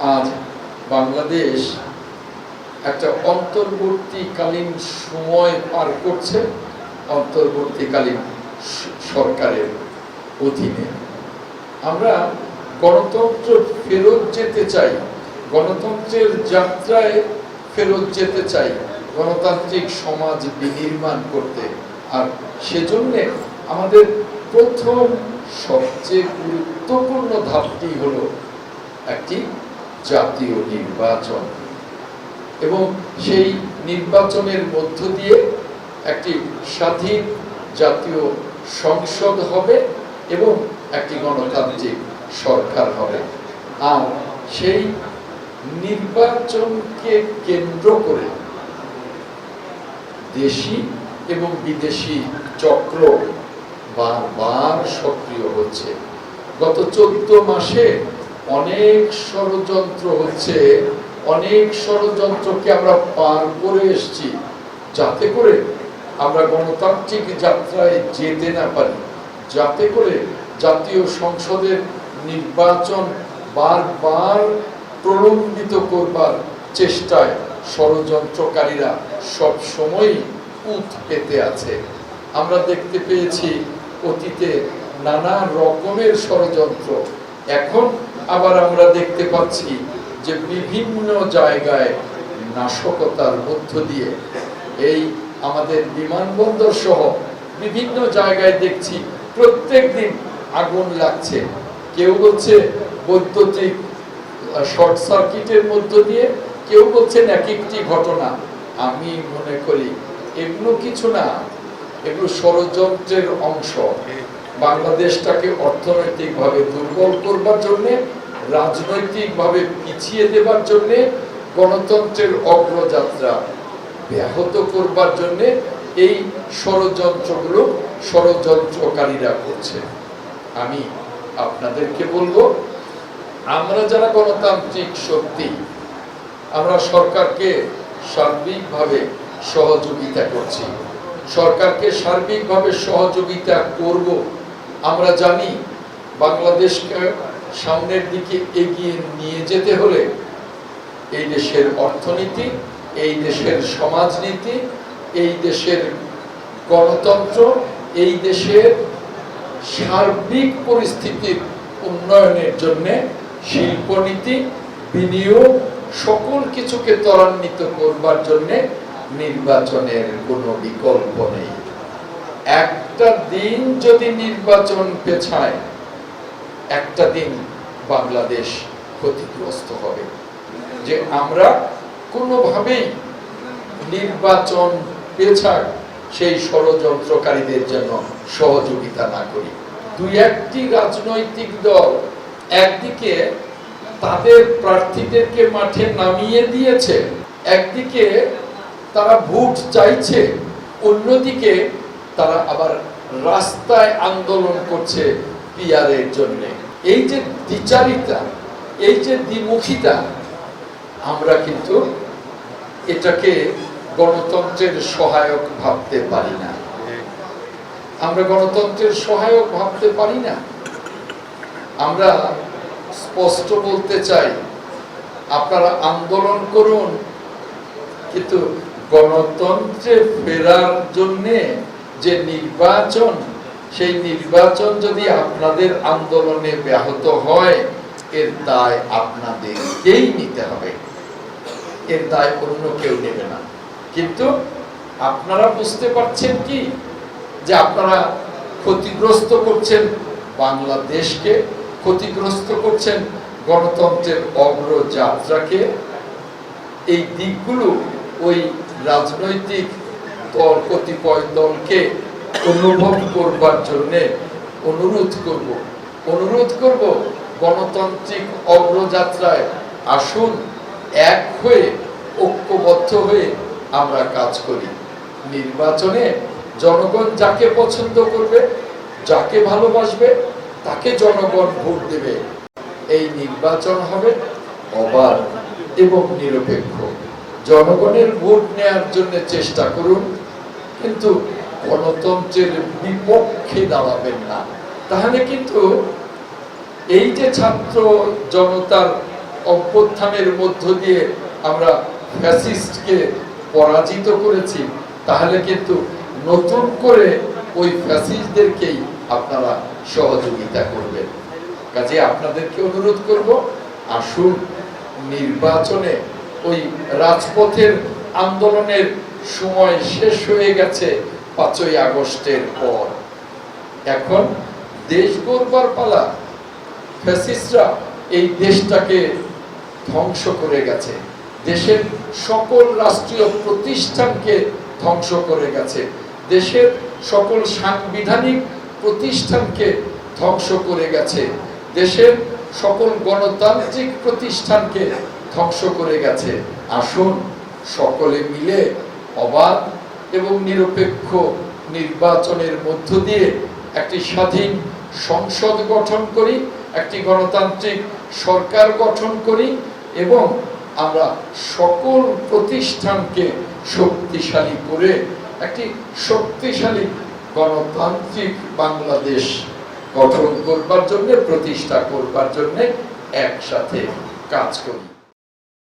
আজ বাংলাদেশ একটা অন্তর্বর্তীকালীন সময় পার করছে অন্তর্বর্তীকালীন সরকারের অধীনে। আমরা গণতন্ত্র ফেরত যেতে চাই, গণতন্ত্রের যাত্রায় ফেরত যেতে চাই, গণতান্ত্রিক সমাজ বিনির্মাণ করতে। আর সেজন্যে আমাদের প্রথম সবচেয়ে গুরুত্বপূর্ণ ধাপটি হলো একটি জাতীয় নির্বাচন। এবং সেই নির্বাচনের মধ্য দিয়ে একটি স্বাধীন জাতীয় সংসদ হবে এবং একটি গণতান্ত্রিক সরকার হবে। আর সেই নির্বাচনকে কেন্দ্র করে দেশি এবং বিদেশি চক্র বারবার সক্রিয় হচ্ছে। গত চোদ্দ মাসে অনেক ষড়যন্ত্র হচ্ছে, অনেক ষড়যন্ত্রকে আমরা পার করে এসেছি, যাতে করে আমরা গণতান্ত্রিক যাত্রায় যেতে না পারি, যাতে করে জাতীয় সংসদের নির্বাচন বারবার প্রলম্বিত করবার চেষ্টায় ষড়যন্ত্রকারীরা সব সময়ই উত পেতে আছে। আমরা দেখতে পেয়েছি অতীতে নানা রকমের ষড়যন্ত্র, এখন আবার আমরা দেখতে পাচ্ছি যে বিভিন্ন জায়গায় নাশকতার মধ্য দিয়ে এই আমাদের বিমানবন্দর সহ বিভিন্ন জায়গায় দেখছি প্রত্যেক দিন আগুন লাগছে। কেউ বলছে বৈদ্যুতিক শর্ট সার্কিটের মধ্য দিয়ে, কেউ বলছেন এক একটি ঘটনা। আমি মনে করি এগুলো কিছু না, এগুলো ষড়যন্ত্রের অংশ। বাংলাদেশটাকে অর্থনৈতিকভাবে দুর্বল করবার জন্যে, রাজনৈতিকভাবে পিছিয়ে দেবার জন্যে, গণতন্ত্রের অগ্রযাত্রা ব্যাহত করবার জন্যে এই ষড়যন্ত্রগুলো ষড়যন্ত্রকারীরা করছে। আমি আপনাদেরকে বলব, আমরা যারা গণতান্ত্রিক শক্তি, আমরা সরকারকে সার্বিকভাবে সহযোগিতা করছি। সরকারকে সার্বিকভাবে সহযোগিতা করব আমরা জানি বাংলাদেশকে সামনের দিকে এগিয়ে নিয়ে যেতে হলে এই দেশের অর্থনীতি, এই দেশের সমাজনীতি, এই দেশের গণতন্ত্র, এই দেশের সার্বিক পরিস্থিতির উন্নয়নের জন্য শিল্পনীতি, বিনিয়োগ, সকল কিছুকে ত্বরান্বিত করবার জন্যে নির্বাচনের কোনো বিকল্প নেই। একটা দিন যদি নির্বাচন পেছায়, একটা দিন বাংলাদেশ ক্ষতিগ্রস্ত হবে। যে আমরা কোনোভাবেই নির্বাচন পেছাক সেই ষড়যন্ত্রকারীদের জন্য সহযোগিতা না করি। দুই একটি রাজনৈতিক দল একদিকে তাদের প্রার্থীদেরকে মাঠে নামিয়ে দিয়েছে, একদিকে তারা ভোট চাইছে, অন্যদিকে তারা আবার রাস্তায় আন্দোলন করছে পিয়ারের জন্য। এই যে দ্বিচারিতা, এই যে দ্বিমুখিতা, আমরা কিন্তু এটাকে গণতন্ত্রের সহায়ক ভাবতে পারি না। আমরা গণতন্ত্রের সহায়ক ভাবতে পারি না। আমরা স্পষ্ট বলতে চাই, আপনারা আন্দোলন করুন, কিন্তু গণতন্ত্রে ফেরার জন্যে যে নির্বাচন, সেই নির্বাচন যদি আপনাদের আন্দোলনে ব্যাহত হয়, এর দায় আপনাদেরকেই নিতে হবে। এর দায় অন্য কেউ নেবে না। কিন্তু আপনারা বুঝতে পারছেন কি? যে আপনারা ক্ষতিগ্রস্ত করছেন বাংলাদেশকে, ক্ষতিগ্রস্ত করছেন গণতন্ত্রের অগ্রযাত্রাকে। এই দিকগুলো ওই রাজনৈতিক দল কতিপয় দলকে অনুভব করবার জন্যে অনুরোধ করব। অনুরোধ করব, গণতান্ত্রিক অগ্রযাত্রায় আসুন, এক হয়ে, ঐক্যবদ্ধ হয়ে আমরা কাজ করি। নির্বাচনে জনগণ যাকে পছন্দ করবে, যাকে ভালোবাসবে, তাকে জনগণ ভোট দেবে। এই নির্বাচন হবে অবাধ এবং নিরপেক্ষ। জনগণের ভোট নেয়ার জন্য চেষ্টা করুন কিন্তু গণতন্ত্রের বিপক্ষে দাঁড়াবেন না। তাহলে কিন্তু এই যে ছাত্র জনতার অভ্যুত্থানের মধ্য দিয়ে আমরা ফ্যাসিস্টকে পরাজিত করেছি, তাহলে কিন্তু নতুন করে ওই ফ্যাসিস্টদেরকেই আপনারা সহযোগিতা করবেন। কাজে আপনাদেরকে অনুরোধ করব, আসুন নির্বাচনে ওই রাজপথের আন্দোলনের সময় শেষ হয়ে গেছে পাঁচই আগস্টের পর। এখন দেশ গড়বার পালা। ফ্যাসিস্টরা এই দেশটাকে ধ্বংস করে গেছে। দেশের সকল রাষ্ট্রীয় প্রতিষ্ঠানকে ধ্বংস করে গেছে। দেশের সকল সাংবিধানিক প্রতিষ্ঠানকে ধ্বংস করে গেছে। দেশের সকল গণতান্ত্রিক প্রতিষ্ঠানকে ধ্বংস করে গেছে। আসুন সকলে মিলে অবাধ এবং নিরপেক্ষ নির্বাচনের মধ্য দিয়ে একটি স্বাধীন সংসদ গঠন করি, একটি গণতান্ত্রিক সরকার গঠন করি এবং আমরা সকল প্রতিষ্ঠানকে শক্তিশালী করে একটি শক্তিশালী গণতান্ত্রিক বাংলাদেশ গঠন করবার জন্য, প্রতিষ্ঠা করবার জন্য একসাথে কাজ করি।